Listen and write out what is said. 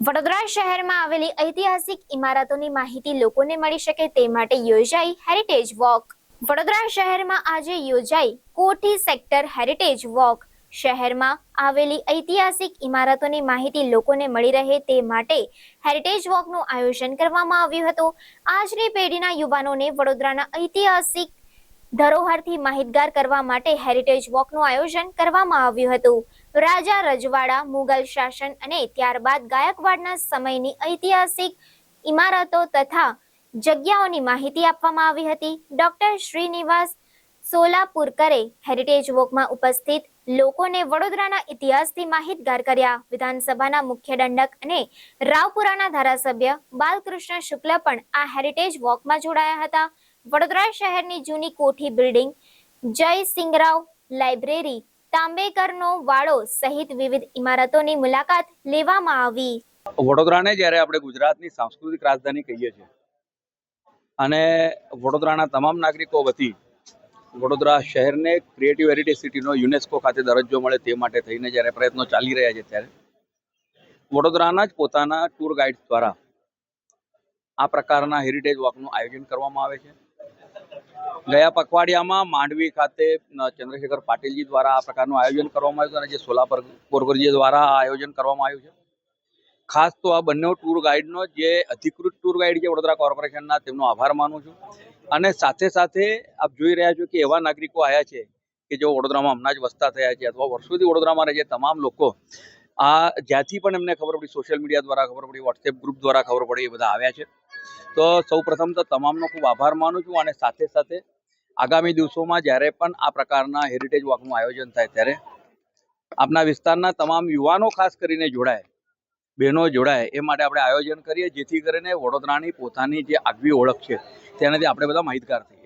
વડોદરા શહેરમાં આવેલી ઐતિહાસિક ઇમારતોની માહિતી લોકોને મળી શકે તે માટે યોજાઈ હેરિટેજ વોક વડોદરા શહેરમાં આજે યોજાઈ કોઠી સેક્ટર હેરિટેજ વોક શહેરમાં આવેલી ઐતિહાસિક ઇમારતોની માહિતી લોકોને મળી રહે તે માટે હેરિટેજ વોકનું આયોજન કરવામાં આવ્યું હતું. આજની પેઢીના યુવાનોને વડોદરાના ઐતિહાસિક ધરોહરથી માહિતગાર કરવા માટે હેરિટેજ વોકનું આયોજન કરવામાં આવ્યું હતું. રાજા રજવાડા, મુગલ શાસન અને ત્યારબાદ ગાયકવાડના સમયની ઐતિહાસિક ઇમારતો તથા જગ્યાઓની માહિતી આપવામાં આવી હતી. ડોક્ટર શ્રીનિવાસ સોલાપુરકરે હેરિટેજ વોકમાં ઉપસ્થિત લોકોને વડોદરાના ઇતિહાસથી માહિતગાર કર્યા. વિધાનસભાના મુખ્ય દંડક અને રાવપુરાના ધારાસભ્ય બાલકૃષ્ણ શુક્લ પણ આ હેરિટેજ વોકમાં જોડાયા હતા. વડોદરા શહેરની જૂની કોઠી બિલ્ડિંગ જય સિંગરાવ લાઇબ્રેરી તાંબેકરનો વાડો સહિત વિવિધ ઇમારતોની મુલાકાત લેવામાં આવી. વડોદરાને જ્યારે આપણે ગુજરાતની સાંસ્કૃતિક રાજધાની કહીએ છીએ, અને વડોદરાના તમામ નાગરિકો વતી વડોદરા શહેરને ક્રિએટિવ હેરિટેજ સિટીનો યુનેસ્કો ખાતે દરજ્જો મળે તે માટે થઈને જ્યારે પ્રયત્નો ચાલી રહ્યા છે ત્યારે, વડોદરાના જ પોતાના ટૂર ગાઈડ દ્વારા આ પ્રકારના હેરિટેજ વોકનું આયોજન કરવામાં આવે છે. ગયા પખવાડિયામાં માંડવી ખાતે ચંદ્રશેખર પાટીલજી દ્વારા આ પ્રકારનું આયોજન કરવામાં આવ્યું છે અને જે સોલાપર કોરગરજી દ્વારા આ આયોજન કરવામાં આવ્યું છે. ખાસ તો આ બંને ટૂર ગાઈડનો જે અધિકૃત ટૂર ગાઈડ છે વડોદરા કોર્પોરેશનના, તેમનો આભાર માનું છું. અને સાથે સાથે આપ જોઈ રહ્યા છો કે એવા નાગરિકો આવ્યા છે કે જેઓ વડોદરામાં હમણાં જ વસતા થયા છે અથવા વર્ષોથી વડોદરામાં રહે છે. તમામ લોકો આ જ્યાંથી પણ એમને ખબર પડી, સોશિયલ મીડિયા દ્વારા ખબર પડી, વોટ્સએપ ગ્રુપ દ્વારા ખબર પડી, એ બધા આવ્યા છે. તો સૌ પ્રથમ તો તમામનો ખૂબ આભાર માનું છું અને સાથે સાથે આગામી દિવસોમાં જ્યારે પણ આ પ્રકારના હેરિટેજ વોકનું આયોજન થાય ત્યારે આપના વિસ્તારના તમામ યુવાનો ખાસ કરીને જોડાય, બહેનો જોડાય, એ માટે આપણે આયોજન કરીએ, જેથી કરીને વડોદરાની પોતાની જે આગવી ઓળખ છે તેનાથી આપણે બધા માહિતગાર થઈએ.